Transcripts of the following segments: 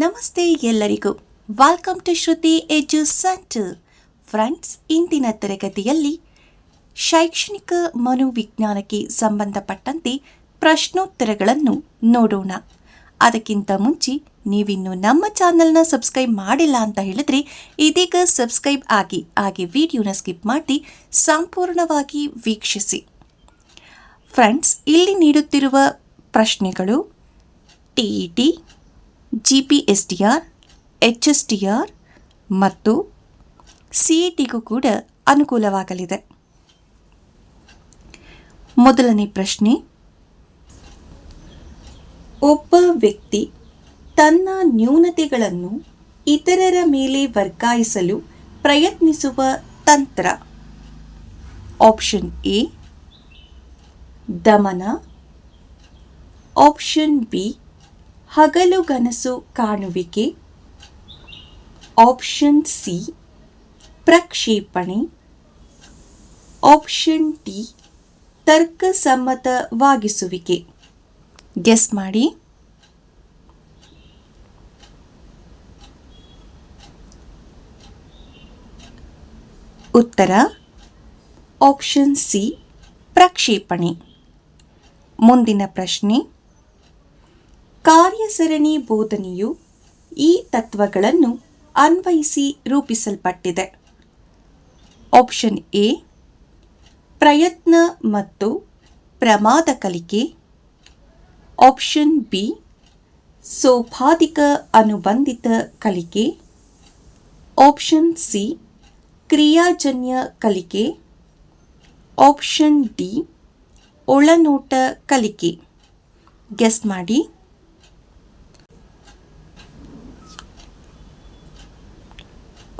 ನಮಸ್ತೆ ಎಲ್ಲರಿಗೂ. Welcome to Shruti edu centre friends ಇಂದಿನ ತರಗತಿಯಲ್ಲಿ ಶೈಕ್ಷಣಿಕ ಮನೋವಿಜ್ಞಾನಕ್ಕೆ ಸಂಬಂಧಪಟ್ಟಂತೆ ಪ್ರಶ್ನೋತ್ತರಗಳನ್ನು ನೋಡೋಣ. ಅದಕ್ಕಿಂತ ಮುಂಚೆ ನೀವಿನ್ನು ನಮ್ಮ ಚಾನಲ್ನ ಸಬ್ಸ್ಕ್ರೈಬ್ ಮಾಡಿಲ್ಲ ಅಂತ ಹೇಳಿದ್ರೆ ಇದೀಗ ಸಬ್ಸ್ಕ್ರೈಬ್ ಆಗಿ, ಹಾಗೆ ವಿಡಿಯೋನ ಸ್ಕಿಪ್ ಮಾಡಿ ಸಂಪೂರ್ಣವಾಗಿ ವೀಕ್ಷಿಸಿ. ಫ್ರೆಂಡ್ಸ್ ಇಲ್ಲಿ ನೀಡುತ್ತಿರುವ ಪ್ರಶ್ನೆಗಳು T E T G P S T R H S T R ಮತ್ತು ಸಿ ಇ ಟಿಗೂ ಕೂಡ ಅನುಕೂಲವಾಗಲಿದೆ. ಮೊದಲನೇ ಪ್ರಶ್ನೆ, ಒಬ್ಬ ವ್ಯಕ್ತಿ ತನ್ನ ನ್ಯೂನತೆಗಳನ್ನು ಇತರರ ಮೇಲೆ ವರ್ಗಾಯಿಸಲು ಪ್ರಯತ್ನಿಸುವ ತಂತ್ರ. ಆಪ್ಷನ್ ಎ, ದಮನ. ಆಪ್ಷನ್ ಬಿ ಹಗಲುಗನಸು ಕಾಣುವಿಕೆ. ಆಪ್ಷನ್ ಸಿ ಪ್ರಕ್ಷೇಪಣೆ. ಆಪ್ಷನ್ ಡಿ ತರ್ಕಸಮ್ಮತವಾಗಿಸುವಿಕೆ. ಗೆಸ್ ಮಾಡಿ. ಉತ್ತರ ಆಪ್ಷನ್ ಸಿ ಪ್ರಕ್ಷೇಪಣೆ. ಮುಂದಿನ ಪ್ರಶ್ನೆ. ಕಾರ್ಯಸರಣಿ ಬೋಧನೆಯು ಈ ತತ್ವಗಳನ್ನು ಅನ್ವಯಿಸಿ ರೂಪಿಸಲ್ಪಟ್ಟಿದೆ. ಆಪ್ಷನ್ ಎ ಪ್ರಯತ್ನ ಮತ್ತು ಪ್ರಮಾದ ಕಲಿಕೆ. ಆಪ್ಷನ್ ಬಿ ಸೋಪಾದಿಕ ಅನುಬಂಧಿತ ಕಲಿಕೆ. ಆಪ್ಷನ್ ಸಿ ಕ್ರಿಯಾಜನ್ಯ ಕಲಿಕೆ. ಆಪ್ಷನ್ ಡಿ ಒಳನೋಟ ಕಲಿಕೆ. ಗೆಸ್ ಮಾಡಿ.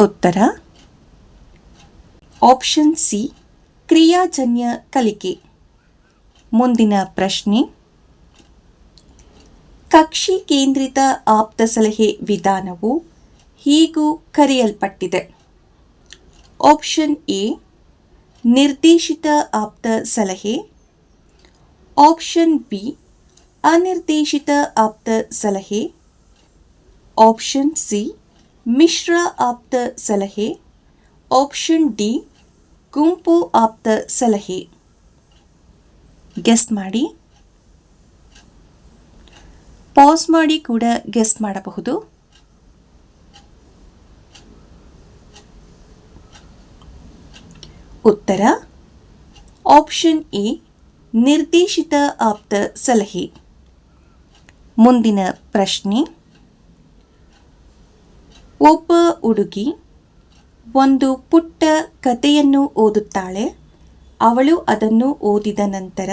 ಉತ್ತರ. ಆಪ್ಷನ್ ಸಿ ಕ್ರಿಯಾಜನ್ಯ ಕಲಿಕೆ. ಮುಂದಿನ ಪ್ರಶ್ನೆ. ಕಕ್ಷಿ ಕೇಂದ್ರಿತ ಆಪ್ತ ಸಲಹೆ ವಿಧಾನವು ಹೀಗೂ ಕರೆಯಲ್ಪಟ್ಟಿದೆ? ಆಪ್ಷನ್ ಎ ನಿರ್ದೇಶಿತ ಆಪ್ತ ಸಲಹೆ. ಆಪ್ಷನ್ ಬಿ ಅನಿರ್ದೇಶಿತ ಆಪ್ತ ಸಲಹೆ. ಆಪ್ಷನ್ ಸಿ ಮಿಶ್ರ ಆಪ್ತ ಸಲಹೆ. ಆಪ್ಷನ್ ಡಿ, ಗುಂಪು ಆಪ್ತ ಸಲಹೆ. ಗೆಸ್ ಮಾಡಿ. ಪಾಸ್ ಮಾಡಿ ಕೂಡ ಗೆಸ್ ಮಾಡಬಹುದು. ಉತ್ತರ, ಆಪ್ಷನ್ ಎ, ನಿರ್ದೇಶಿತ ಆಪ್ತ ಸಲಹೆ. ಮುಂದಿನ ಪ್ರಶ್ನೆ. ಒಬ್ಬ ಹುಡುಗಿ ಒಂದು ಪುಟ್ಟ ಕಥೆಯನ್ನು ಓದುತ್ತಾಳೆ. ಅವಳು ಅದನ್ನು ಓದಿದ ನಂತರ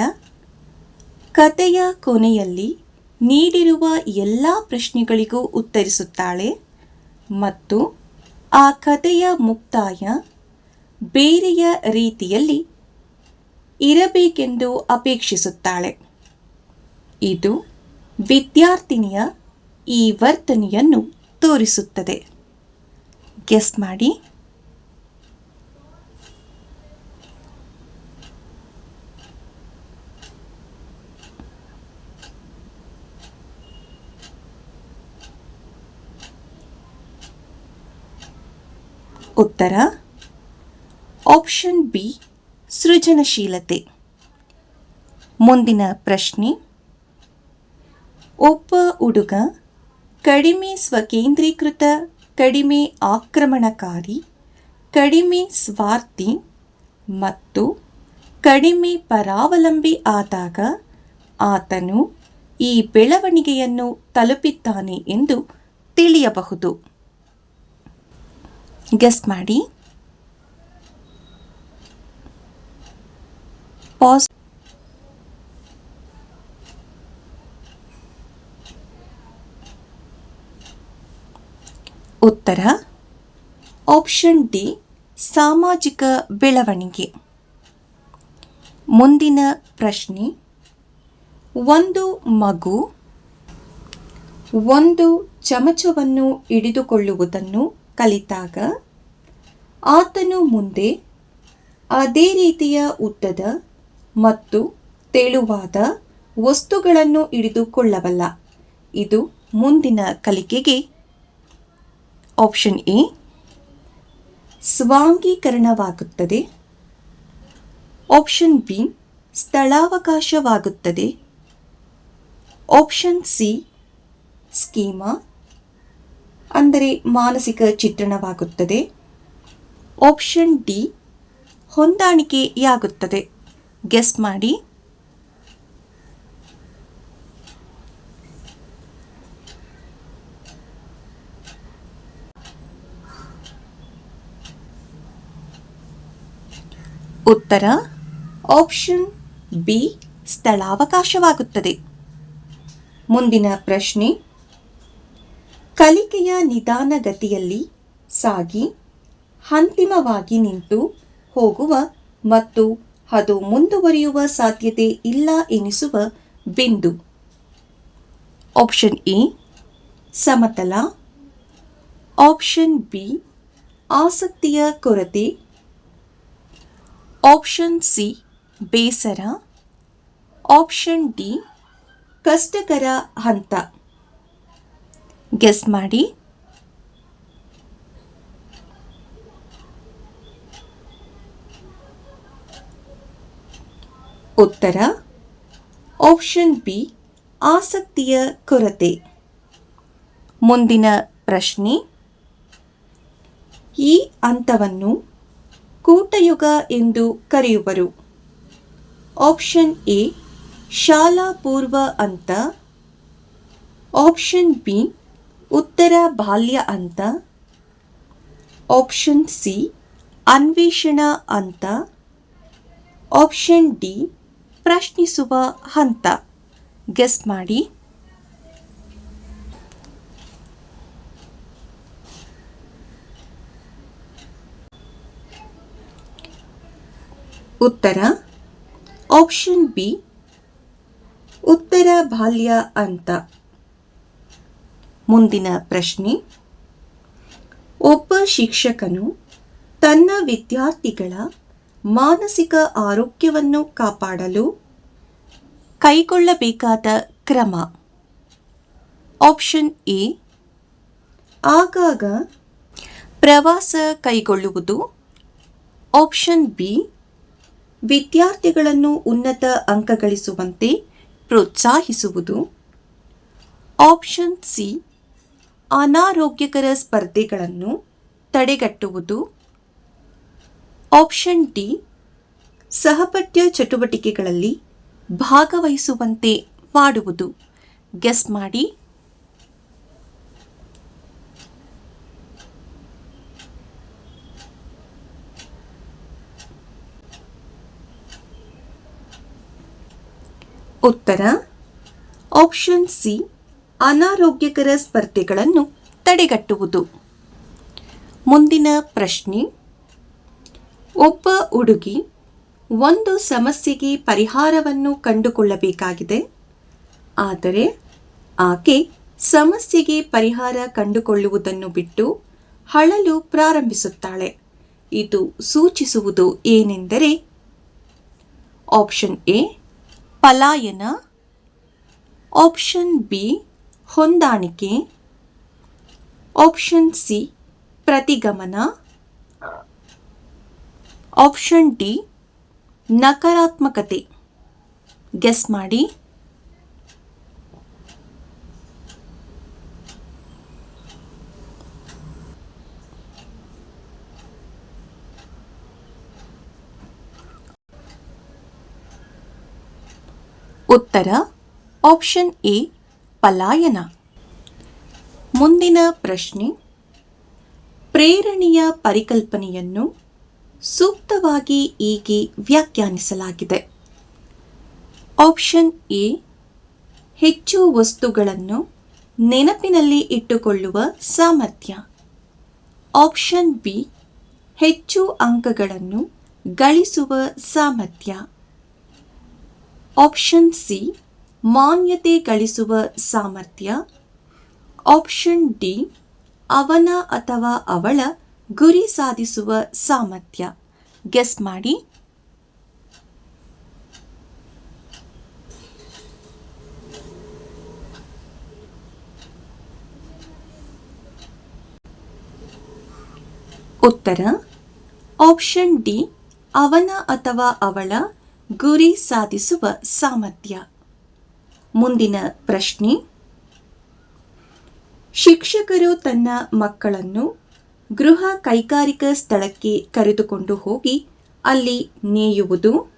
ಕಥೆಯ ಕೊನೆಯಲ್ಲಿ ನೀಡಿರುವ ಎಲ್ಲ ಪ್ರಶ್ನೆಗಳಿಗೂ ಉತ್ತರಿಸುತ್ತಾಳೆ ಮತ್ತು ಆ ಕಥೆಯ ಮುಕ್ತಾಯ ಬೇರೆಯ ರೀತಿಯಲ್ಲಿ ಇರಬೇಕೆಂದು ಅಪೇಕ್ಷಿಸುತ್ತಾಳೆ. ಇದು ವಿದ್ಯಾರ್ಥಿನಿಯ ಈ ವರ್ತನೆಯನ್ನು ತೋರಿಸುತ್ತದೆ. ಗೆಸ್ ಮಾಡಿ. ಉತ್ತರ ಆಪ್ಷನ್ ಬಿ ಸೃಜನಶೀಲತೆ. ಮುಂದಿನ ಪ್ರಶ್ನೆ ಒಬ್ಬ ಹುಡುಗ ಕಡಿಮೆ ಸ್ವಕೇಂದ್ರೀಕೃತ ಕಡಿಮೆ ಆಕ್ರಮಣಕಾರಿ, ಕಡಿಮೆ ಸ್ವಾರ್ಥಿ ಮತ್ತು ಕಡಿಮೆ ಪರಾವಲಂಬಿ ಆದಾಗ ಆತನು ಈ ಬೆಳವಣಿಗೆಯನ್ನು ತಲುಪಿದ್ದಾನೆ ಎಂದು ತಿಳಿಯಬಹುದು. ಗೆಸ್ ಮಾಡಿ. ಪಾಸ್ ಉತ್ತರ. ಆಪ್ಷನ್ ಡಿ ಸಾಮಾಜಿಕ ಬೆಳವಣಿಗೆ. ಮುಂದಿನ ಪ್ರಶ್ನೆ. ಒಂದು ಮಗು ಒಂದು ಚಮಚವನ್ನು ಹಿಡಿದುಕೊಳ್ಳುವುದನ್ನು ಕಲಿತಾಗ ಆತನು ಮುಂದೆ ಅದೇ ರೀತಿಯ ಉದ್ದದ ಮತ್ತು ತೆಳುವಾದ ವಸ್ತುಗಳನ್ನು ಹಿಡಿದುಕೊಳ್ಳಬಲ್ಲ. ಇದು ಮುಂದಿನ ಕಲಿಕೆಗೆ ಆಪ್ಷನ್ ಎ ಸ್ವಾಂಗೀಕರಣವಾಗುತ್ತದೆ. ಆಪ್ಷನ್ ಬಿ ಸ್ಥಳಾವಕಾಶವಾಗುತ್ತದೆ. ಆಪ್ಷನ್ ಸಿ ಸ್ಕೀಮಾ ಅಂದರೆ ಮಾನಸಿಕ ಚಿತ್ರಣವಾಗುತ್ತದೆ. ಆಪ್ಷನ್ ಡಿ ಹೊಂದಾಣಿಕೆಯಾಗುತ್ತದೆ. ಗೆಸ್ ಮಾಡಿ. ಉತ್ತರ ಆಪ್ಷನ್ ಬಿ ಸ್ಥಳಾವಕಾಶವಾಗುತ್ತದೆ. ಮುಂದಿನ ಪ್ರಶ್ನೆ. ಕಲಿಕೆಯ ನಿಧಾನಗತಿಯಲ್ಲಿ ಸಾಗಿ, ಅಂತಿಮವಾಗಿ ನಿಂತು ಹೋಗುವ ಮತ್ತು ಅದು ಮುಂದುವರಿಯುವ ಸಾಧ್ಯತೆ ಇಲ್ಲ ಎನಿಸುವ ಬಿಂದು. ಆಪ್ಷನ್ ಎ ಸಮತಲ. ಆಪ್ಷನ್ ಬಿ ಆಸಕ್ತಿಯ ಕೊರತೆ ಆಪ್ಷನ್ ಸಿ ಬೇಸರ. ಆಪ್ಷನ್ ಡಿ ಕಷ್ಟಕರ ಹಂತ. ಗೆಸ್ ಮಾಡಿ. ಉತ್ತರ ಆಪ್ಷನ್ ಬಿ ಆಸಕ್ತಿಯ ಕೊರತೆ. ಮುಂದಿನ ಪ್ರಶ್ನೆ, ಈ ಹಂತವನ್ನು ಕೂಟಯುಗ ಎಂದು ಕರೆಯುವರು. ಆಪ್ಷನ್ ಎ ಶಾಲಾ ಪೂರ್ವ ಅಂತ. ಆಪ್ಷನ್ ಬಿ ಉತ್ತರ ಬಾಲ್ಯ ಅಂತ. ಆಪ್ಷನ್ ಸಿ ಅನ್ವೇಷಣಾ ಅಂತ. ಆಪ್ಷನ್ ಡಿ ಪ್ರಶ್ನಿಸುವ ಹಂತ. ಗೆಸ್ ಮಾಡಿ. ಉತ್ತರ. ಆಪ್ಷನ್ ಬಿ ಉತ್ತರ ಬಾಲ್ಯ ಅಂತ. ಮುಂದಿನ ಪ್ರಶ್ನೆ. ಒಬ್ಬ ಶಿಕ್ಷಕನು ತನ್ನ ವಿದ್ಯಾರ್ಥಿಗಳ ಮಾನಸಿಕ ಆರೋಗ್ಯವನ್ನು ಕಾಪಾಡಲು ಕೈಗೊಳ್ಳಬೇಕಾದ ಕ್ರಮ. ಆಪ್ಷನ್ ಎ ಆಗಾಗ ಪ್ರವಾಸ ಕೈಗೊಳ್ಳುವುದು. ಆಪ್ಷನ್ ಬಿ ವಿದ್ಯಾರ್ಥಿಗಳನ್ನು ಉನ್ನತ ಅಂಕ ಗಳಿಸುವಂತೆ ಪ್ರೋತ್ಸಾಹಿಸುವುದು. ಆಪ್ಷನ್ ಸಿ ಅನಾರೋಗ್ಯಕರ ಸ್ಪರ್ಧೆಗಳನ್ನು ತಡೆಗಟ್ಟುವುದು. ಆಪ್ಷನ್ ಡಿ ಸಹಪಠ್ಯ ಚಟುವಟಿಕೆಗಳಲ್ಲಿ ಭಾಗವಹಿಸುವಂತೆ ಮಾಡುವುದು. ಗೆಸ್ ಮಾಡಿ. ಉತ್ತರ. ಆಪ್ಷನ್ ಸಿ ಅನಾರೋಗ್ಯಕರ ಸ್ಪರ್ಧೆಗಳನ್ನು ತಡೆಗಟ್ಟುವುದು. ಮುಂದಿನ ಪ್ರಶ್ನೆ. ಒಬ್ಬ ಹುಡುಗಿ ಒಂದು ಸಮಸ್ಯೆಗೆ ಪರಿಹಾರವನ್ನು ಕಂಡುಕೊಳ್ಳಬೇಕಾಗಿದೆ. ಆದರೆ ಆಕೆ ಸಮಸ್ಯೆಗೆ ಪರಿಹಾರ ಕಂಡುಕೊಳ್ಳುವುದನ್ನು ಬಿಟ್ಟು ಹಳಲು ಪ್ರಾರಂಭಿಸುತ್ತಾಳೆ. ಇದು ಸೂಚಿಸುವುದು ಏನೆಂದರೆ ಆಪ್ಷನ್ ಎ ಪಲಾಯನ ಆಪ್ಷನ್ ಬಿ ಹೊಂದಾಣಿಕೆ ಆಪ್ಷನ್ ಸಿ ಪ್ರತಿಗಮನ ಆಪ್ಷನ್ ಡಿ ನಕಾರಾತ್ಮಕತೆ. ಗೆಸ್ ಮಾಡಿ. ಉತ್ತರ ಆಪ್ಷನ್ ಎ ಪಲಾಯನ. ಮುಂದಿನ ಪ್ರಶ್ನೆ, ಪ್ರೇರಣೆಯ ಪರಿಕಲ್ಪನೆಯನ್ನು ಸೂಕ್ತವಾಗಿ ಹೀಗೆ ವ್ಯಾಖ್ಯಾನಿಸಲಾಗಿದೆ. ಆಪ್ಷನ್ ಎ ಹೆಚ್ಚು ವಸ್ತುಗಳನ್ನು ನೆನಪಿನಲ್ಲಿ ಇಟ್ಟುಕೊಳ್ಳುವ ಸಾಮರ್ಥ್ಯ. ಆಪ್ಷನ್ ಬಿ ಹೆಚ್ಚು ಅಂಕಗಳನ್ನು ಗಳಿಸುವ ಸಾಮರ್ಥ್ಯ. ಆಪ್ಷನ್ ಸಿ ಮಾನ್ಯತೆ ಗಳಿಸುವ ಸಾಮರ್ಥ್ಯ. ಆಪ್ಷನ್ ಡಿ ಅವನ ಅಥವಾ ಅವಳ ಗುರಿ ಸಾಧಿಸುವ ಸಾಮರ್ಥ್ಯ. ಗೆಸ್ ಮಾಡಿ. ಉತ್ತರ ಆಪ್ಷನ್ ಡಿ ಅವನ ಅಥವಾ ಅವಳ ಗುರಿ ಸಾಧಿಸುವ ಸಾಮರ್ಥ್ಯ. ಮುಂದಿನ ಪ್ರಶ್ನೆ. ಶಿಕ್ಷಕರು ತನ್ನ ಮಕ್ಕಳನ್ನು ಗೃಹ ಕೈಗಾರಿಕಾ ಸ್ಥಳಕ್ಕೆ ಕರೆದುಕೊಂಡು ಹೋಗಿ ಅಲ್ಲಿ ನೇಯುವುದು,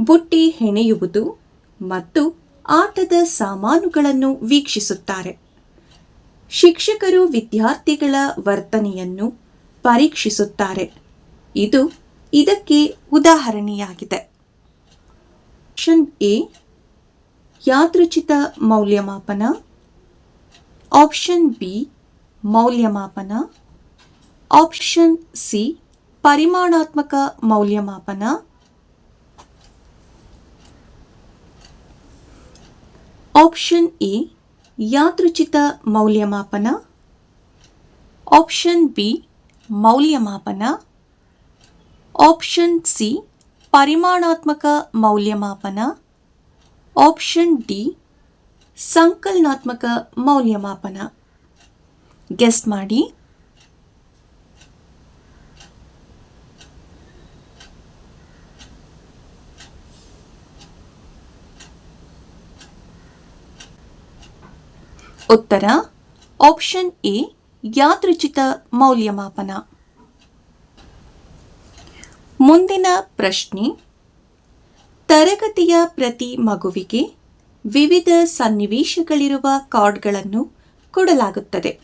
ಬುಟ್ಟಿ ಹೆಣೆಯುವುದು ಮತ್ತು ಆಟದ ಸಾಮಾನುಗಳನ್ನು ವೀಕ್ಷಿಸುತ್ತಾರೆ. ಶಿಕ್ಷಕರು ವಿದ್ಯಾರ್ಥಿಗಳ ವರ್ತನೆಯನ್ನು ಪರೀಕ್ಷಿಸುತ್ತಾರೆ. ಇದು ಇದಕ್ಕೆ ಉದಾಹರಣೆಯಾಗಿದೆ. ಆಪ್ಷನ್ ಎ ಯಾದೃಚಿತ ಮೌಲ್ಯಮಾಪನ ಆಪ್ಷನ್ ಬಿ ಮೌಲ್ಯಮಾಪನ ಆಪ್ಷನ್ ಸಿ ಪರಿಮಾಣಾತ್ಮಕ ಮೌಲ್ಯಮಾಪನ ಆಪ್ಷನ್ ಎ ಯಾದೃಚಿತ ಮೌಲ್ಯಮಾಪನ ಆಪ್ಷನ್ ಬಿ ಮೌಲ್ಯಮಾಪನ ಆಪ್ಷನ್ ಸಿ ಪರಿಮಾಣಾತ್ಮಕ ಮೌಲ್ಯಮಾಪನ. ಆಪ್ಷನ್ ಡಿ ಸಂಕಲನಾತ್ಮಕ ಮೌಲ್ಯಮಾಪನ. ಗೆಸ್ ಮಾಡಿ. ಉತ್ತರ ಆಪ್ಷನ್ ಎ ಯಾದೃಚಿತ ಮೌಲ್ಯಮಾಪನ. ಮುಂದಿನ ಪ್ರಶ್ನೆ. ತರಗತಿಯ ಪ್ರತಿ ಮಗುವಿಗೆ ವಿವಿಧ ಸನ್ನಿವೇಶಗಳಿರುವ ಕಾರ್ಡ್ಗಳನ್ನು ಕೊಡಲಾಗುತ್ತದೆ.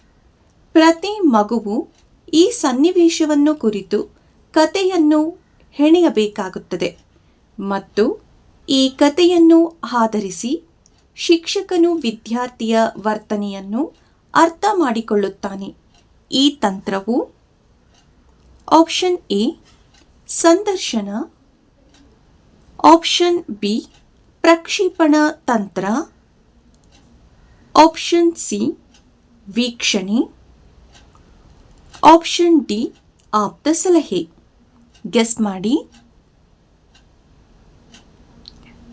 ಪ್ರತಿ ಮಗುವು ಈ ಸನ್ನಿವೇಶವನ್ನು ಕುರಿತು ಕಥೆಯನ್ನು ಹೆಣೆಯಬೇಕಾಗುತ್ತದೆ ಮತ್ತು ಈ ಕಥೆಯನ್ನು ಆಧರಿಸಿ ಶಿಕ್ಷಕನು ವಿದ್ಯಾರ್ಥಿಯ ವರ್ತನೆಯನ್ನು ಅರ್ಥ ಮಾಡಿಕೊಳ್ಳುತ್ತಾನೆ. ಈ ತಂತ್ರವು ಆಪ್ಷನ್ ಎ ಸಂದರ್ಶನ. ಆಪ್ಷನ್ ಬಿ ಪ್ರಕ್ಷೇಪಣ ತಂತ್ರ. ಆಪ್ಷನ್ ಸಿ ವೀಕ್ಷಣೆ. ಆಪ್ಷನ್ ಡಿ ಆಪ್ತ ಸಲಹೆ. ಗೆಸ್ ಮಾಡಿ.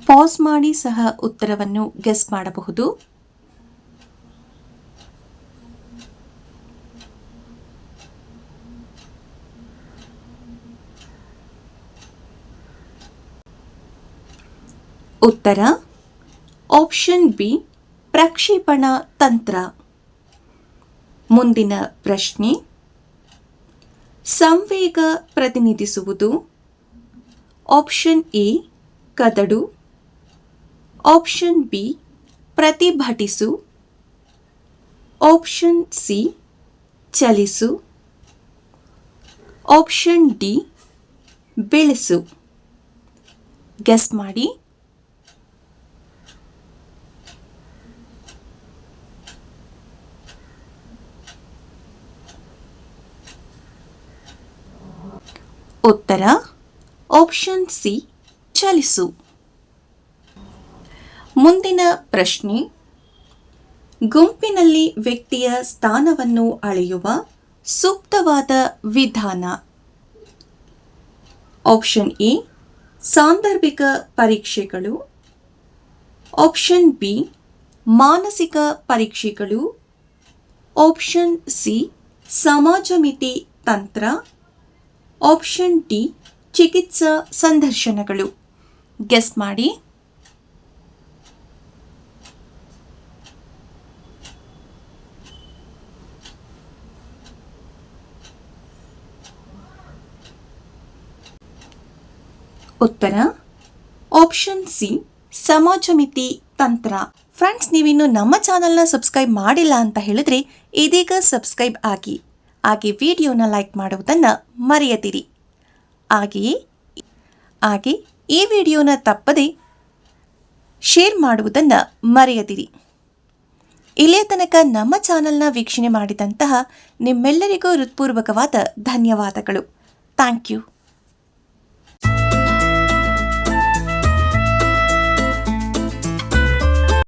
ಪಾಸ್ ಮಾಡಿ ಸಹ ಉತ್ತರವನ್ನು ಗೆಸ್ ಮಾಡಬಹುದು. ಉತ್ತರ ಆಪ್ಷನ್ ಬಿ ಪ್ರಕ್ಷೇಪಣ ತಂತ್ರ. ಮುಂದಿನ ಪ್ರಶ್ನೆ, ಸಂವೇಗ ಪ್ರತಿನಿಧಿಸುವುದು. ಆಪ್ಷನ್ ಎ ಕದಡು. ಆಪ್ಷನ್ ಬಿ ಪ್ರತಿಭಟಿಸು. ಆಪ್ಷನ್ ಸಿ ಚಲಿಸು. ಆಪ್ಷನ್ ಡಿ ಬೆಳೆಸು. ಗೆಸ್ ಮಾಡಿ. ಉತ್ತರ ಆಪ್ಷನ್ ಸಿ ಚಲಿಸು. ಮುಂದಿನ ಪ್ರಶ್ನೆ, ಗುಂಪಿನಲ್ಲಿ ವ್ಯಕ್ತಿಯ ಸ್ಥಾನವನ್ನು ಅಳೆಯುವ ಸೂಕ್ತವಾದ ವಿಧಾನ. ಆಪ್ಷನ್ ಎ ಸಾಂದರ್ಭಿಕ ಪರೀಕ್ಷೆಗಳು. ಆಪ್ಷನ್ ಬಿ ಮಾನಸಿಕ ಪರೀಕ್ಷೆಗಳು. ಆಪ್ಷನ್ ಸಿ ಸಮಾಜಮಿತಿ ತಂತ್ರ. ಆಪ್ಷನ್ ಡಿ ಚಿಕಿತ್ಸಾ ಸಂದರ್ಶನಗಳು. ಗೆಸ್ ಮಾಡಿ. ಉತ್ತರ ಆಪ್ಷನ್ ಸಿ ಸಮಾಜಮಿತಿ ತಂತ್ರ. ಫ್ರೆಂಡ್ಸ್ ನೀವಿನ್ನು ನಮ್ಮ ಚಾನಲ್ನ ಸಬ್ಸ್ಕ್ರೈಬ್ ಮಾಡಿಲ್ಲ ಅಂತ ಹೇಳಿದ್ರೆ ಇದೀಗ ಸಬ್ಸ್ಕ್ರೈಬ್ ಆಗಿ. ಹಾಗೆ ವಿಡಿಯೋನ ಲೈಕ್ ಮಾಡುವುದನ್ನು ಮರೆಯದಿರಿ. ಹಾಗೆಯೇ ಹಾಗೆ ಈ ವಿಡಿಯೋನ ತಪ್ಪದೆ ಶೇರ್ ಮಾಡುವುದನ್ನು ಮರೆಯದಿರಿ. ಇಲ್ಲಿಯ ತನಕ ನಮ್ಮ ಚಾನಲ್ನ ವೀಕ್ಷಣೆ ಮಾಡಿದಂತಹ ನಿಮ್ಮೆಲ್ಲರಿಗೂ ಹೃತ್ಪೂರ್ವಕವಾದ ಧನ್ಯವಾದಗಳು. Thank you.